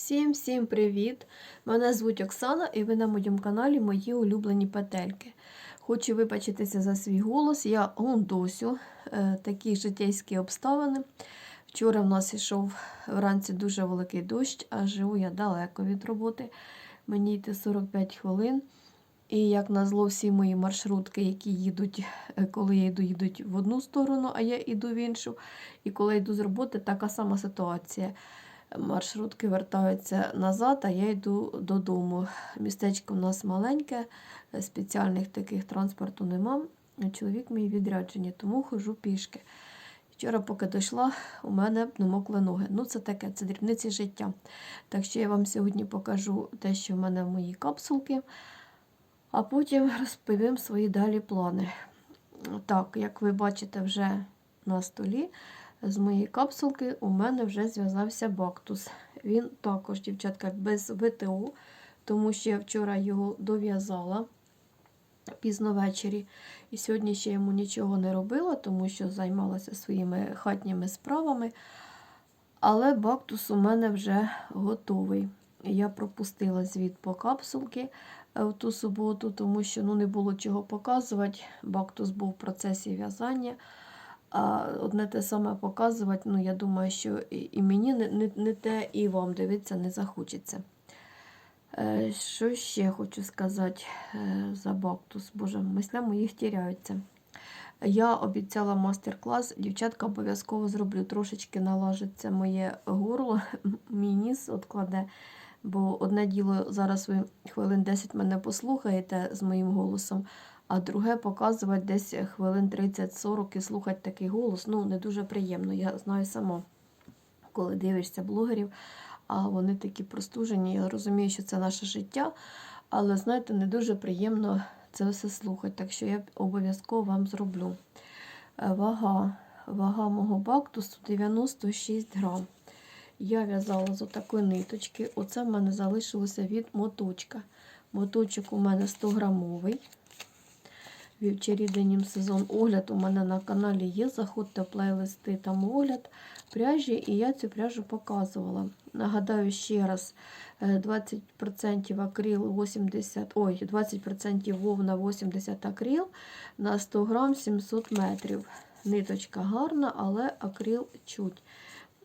Всім-всім привіт! Мене звуть Оксана і ви на моєму каналі Мої улюблені петельки. Хочу вибачитися за свій голос. Я гундосю, е, такі життєйські обставини. Вчора в нас йшов вранці дуже великий дощ, а живу я далеко від роботи. Мені йти 45 хвилин. І як назло, всі мої маршрутки, які їдуть, е, коли я йду, їдуть в одну сторону, а я йду в іншу. І коли йду з роботи, така сама ситуація маршрутки вертаються назад, а я йду додому. Містечко у нас маленьке, спеціальних таких транспорту нема. Чоловік мій відряджені, тому хожу пішки. Вчора, поки дійшла, у мене намокли ноги. Ну, це таке, це дрібниці життя. Так що я вам сьогодні покажу те, що в мене в моїй капсулки, а потім розповім свої далі плани. Так, як ви бачите, вже на столі з моєї капсулки у мене вже зв'язався бактус. Він також, дівчатка, без ВТО, тому що я вчора його дов'язала пізно ввечері. І сьогодні ще йому нічого не робила, тому що займалася своїми хатніми справами. Але бактус у мене вже готовий. Я пропустила звіт по капсулки е, в ту суботу, тому що ну, не було чого показувати. Бактус був в процесі в'язання. Одне те саме показувати, ну, я думаю, що і і мені не, не, не те, і вам дивитися не захочеться. Е, Що ще хочу сказати е, за бактус? Боже, мисля моїх тіряються. Я обіцяла мастер-клас, дівчатка обов'язково зроблю, трошечки налажиться моє горло, мій ніс откладе. Бо одне діло, зараз ви хвилин 10 мене послухаєте з моїм голосом, а друге показувати десь хвилин 30-40 і слухати такий голос. Ну, не дуже приємно. Я знаю сама, коли дивишся блогерів, а вони такі простужені. Я розумію, що це наше життя, але, знаєте, не дуже приємно це все слухати. Так що я обов'язково вам зроблю. Е, Вага. Вага мого бактусу 96 грам. Я в'язала з отакої ниточки. Оце в мене залишилося від моточка. Моточок у мене 100 грамовий. Вівчарі денім сезон огляд у мене на каналі є. Заходьте в плейлисти, там огляд пряжі, і я цю пряжу показувала. Нагадаю ще раз: е, 20% акрил, 80, ой, 20% вовна, 80 акрил на 100 грам 700 метрів. Ниточка гарна, але акрил чуть.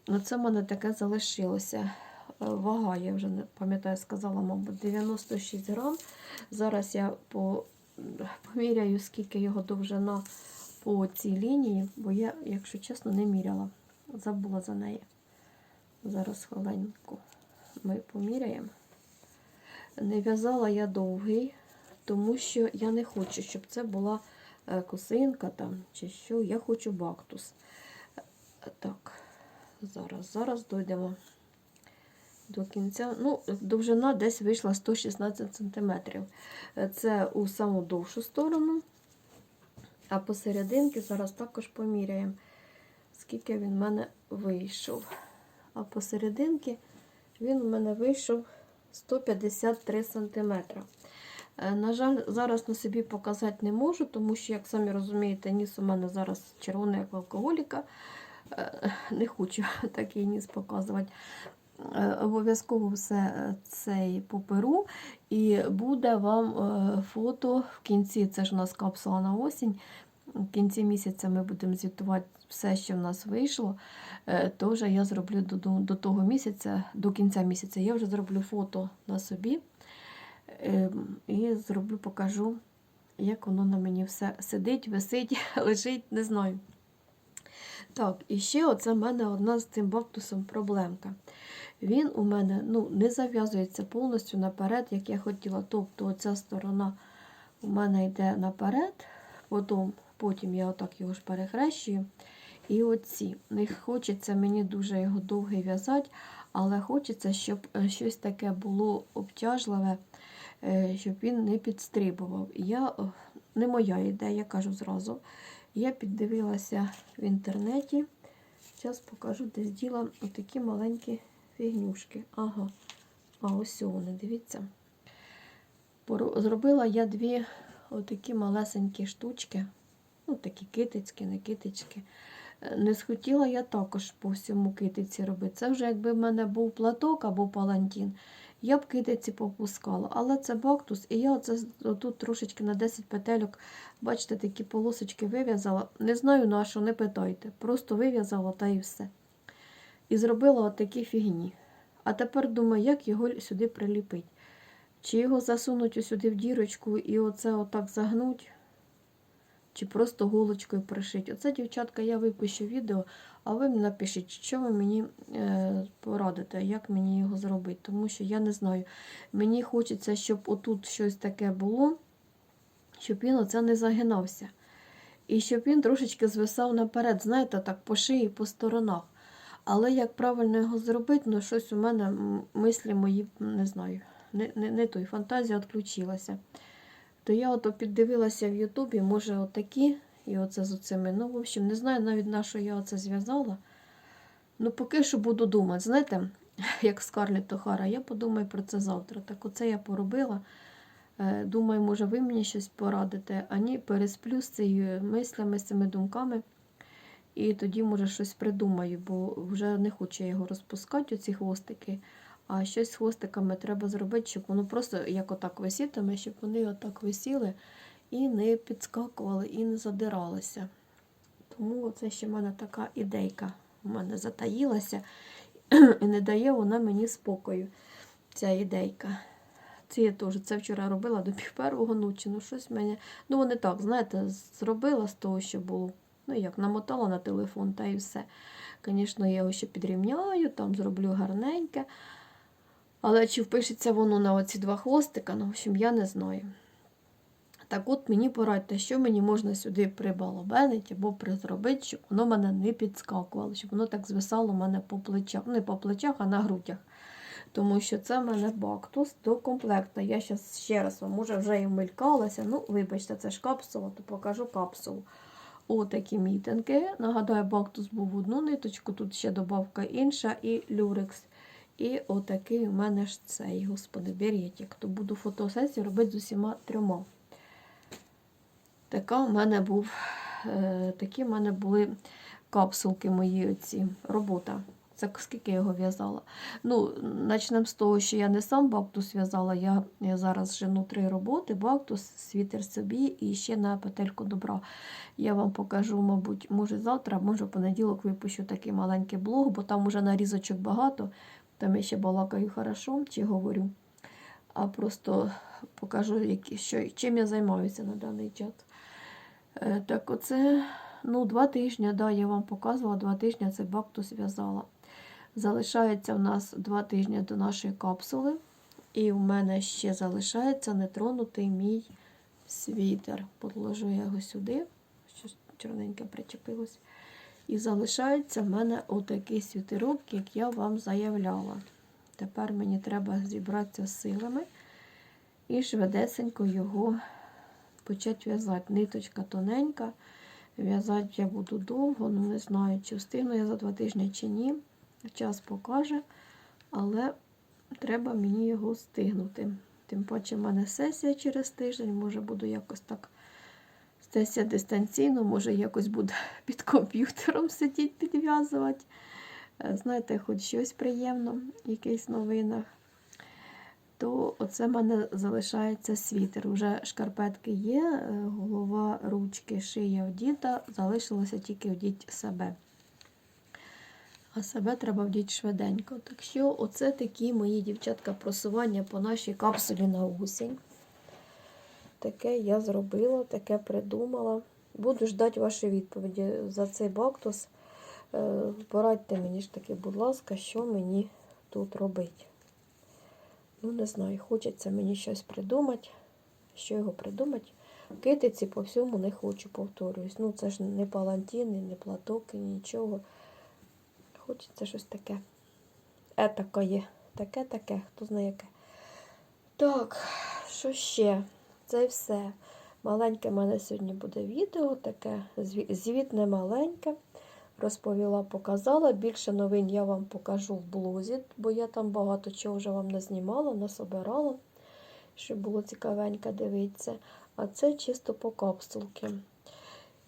Оце в мене таке залишилося. Е, Вага, я вже не пам'ятаю, сказала, мабуть, 96 грам. Зараз я по поміряю, скільки його довжина по цій лінії, бо я, якщо чесно, не міряла. Забула за неї. Зараз хвилинку ми поміряємо. Не в'язала я довгий, тому що я не хочу, щоб це була е, косинка там чи що. Я хочу бактус. Так, зараз, зараз дойдемо до кінця. Ну, довжина десь вийшла 116 см. Це у саму довшу сторону. А посерединки зараз також поміряємо, скільки він в мене вийшов. А посерединки він у мене вийшов 153 см. На жаль, зараз на собі показати не можу, тому що, як самі розумієте, ніс у мене зараз червоний як алкоголіка. Е, Не хочу такий ніс показувати. Е, Обов'язково все е, цей поперу, і буде вам е, фото в кінці. Це ж у нас капсула на осінь. В кінці місяця ми будемо звітувати все, що в нас вийшло. Тож я зроблю до, до, того місяця, до кінця місяця, я вже зроблю фото на собі е, і зроблю, покажу, як воно на мені все сидить, висить, лежить, не знаю. Так, і ще оце в мене одна з цим бактусом проблемка. Він у мене ну, не зав'язується повністю наперед, як я хотіла. Тобто оця сторона у мене йде наперед, потім, потім я отак його ж перехрещую. І оці. Не хочеться мені дуже його довгий в'язати, але хочеться, щоб е, щось таке було обтяжливе, е, щоб він не підстрибував. Я, е, не моя ідея, я кажу зразу. Я піддивилася в інтернеті. Зараз покажу, де діла отакі маленькі фігнюшки. Ага, а ось вони, дивіться. Зробила я дві отакі малесенькі штучки. Ну, такі китицькі, не китички. Е, Не схотіла я також по всьому китиці робити. Це вже якби в мене був платок або палантін, я б китиці попускала. Але це бактус, і я оце тут трошечки на 10 петельок, бачите, такі полосочки вив'язала. Не знаю на що, не питайте. Просто вив'язала та і все. І зробила отакі фігні. А тепер думаю, як його сюди приліпити. Чи його засунуть сюди в дірочку і оце отак загнуть, чи просто голочкою пришить. Оце, дівчатка, я випущу відео, а ви мені напишіть, що ви мені е, порадите, як мені його зробити. Тому що я не знаю. Мені хочеться, щоб отут щось таке було, щоб він оце не загинався. І щоб він трошечки звисав наперед, знаєте, так по шиї, по сторонах. Але як правильно його зробити, ну щось у мене мислі мої, не знаю, не, не, не той, фантазія відключилася. То я ото піддивилася в Ютубі, може, отакі, і оце з оцими. Ну, в общем, не знаю навіть на що я оце зв'язала. Ну, поки що буду думати. Знаєте, як Скарлетт Охара, я подумаю про це завтра. Так оце я поробила. Е, Думаю, може, ви мені щось порадите, а ні, пересплю з цією мислями, з цими думками. І тоді, може, щось придумаю, бо вже не хочу його розпускати, оці хвостики. А щось з хвостиками треба зробити, щоб воно просто як отак висітиме, щоб вони отак висіли і не підскакували, і не задиралися. Тому це ще в мене така ідейка. У мене затаїлася і не дає вона мені спокою, ця ідейка. Це я теж це вчора робила до пів первого ночі. Ну, щось мені. Ну, вони так, знаєте, зробила з того, що було. Ну, як намотала на телефон, та і все. Звісно, я його ще підрівняю, там зроблю гарненьке. Але чи впишеться воно на оці два хвостика, ну, в общем, я не знаю. Так от мені порадьте, що мені можна сюди прибалобенити або призробити, щоб воно мене не підскакувало, щоб воно так звисало в мене по плечах. Не по плечах, а на грудях. Тому що це в мене бактус до комплекту. Я зараз ще раз вам може вже і вмилькалася. Ну, вибачте, це ж капсула, то покажу капсулу. Отакі мітинги. Нагадаю, бактус був одну ниточку, тут ще добавка інша і люрекс. І отакий у мене ж цей, господи, беріть, як то буду фотосесію робити з усіма трьома. Така у мене був, е, такі в мене були капсулки мої оці, робота. Це скільки я його в'язала. Ну, почнемо з того, що я не сам бактус в'язала, я, я зараз жену три роботи, бактус, світер собі і ще на петельку добра. Я вам покажу, мабуть, може завтра, може в понеділок випущу такий маленький блог, бо там уже нарізочок багато. Там я ще балакаю хорошо, чи говорю. А просто покажу, які, що, чим я займаюся на даний час. Е, так, оце ну, два тижні, да, я вам показувала, два тижні цей бактус в'язала. Залишається в нас два тижні до нашої капсули. І в мене ще залишається нетронутий мій світер. Подложу я його сюди, щось чорненьке причепилось. І залишається в мене отакий світерок, як я вам заявляла. Тепер мені треба зібратися з силами і швидесенько його почати в'язати. Ниточка тоненька. В'язати я буду довго, ну не знаю, чи встигну я за два тижні чи ні. Час покаже, але треба мені його встигнути. Тим паче в мене сесія через тиждень, може буду якось так. Сесія дистанційно, може якось буду під комп'ютером сидіти, підв'язувати. Е, Знаєте, хоч щось приємно в новинах. То оце в мене залишається світер. Уже шкарпетки є, е, голова, ручки, шия вдіта, залишилося тільки вдіть себе. А себе треба вдіти швиденько. Так що, оце такі мої дівчатка просування по нашій капсулі на осінь. Таке я зробила, таке придумала. Буду ждати ваші відповіді за цей бактус. Е, Порадьте мені ж таки, будь ласка, що мені тут робити. Ну, не знаю, хочеться мені щось придумати. Що його придумати? Китиці по всьому не хочу, повторююсь. Ну, це ж не палантіни, не платоки, нічого. Хочеться щось таке. Етакає. Таке-таке, хто знає яке. Так, що ще? Це все. Маленьке в мене сьогодні буде відео, таке зві- звітне маленьке. Розповіла, показала. Більше новин я вам покажу в блозі, бо я там багато чого вже вам назнімала, насобирала, щоб було цікавенько дивитися. А це чисто по капсулки.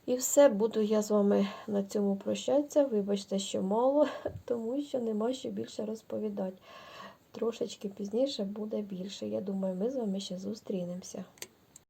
І все, буду я з вами на цьому прощатися. Вибачте, що мало, тому що нема що більше розповідати. Трошечки пізніше буде більше. Я думаю, ми з вами ще зустрінемося.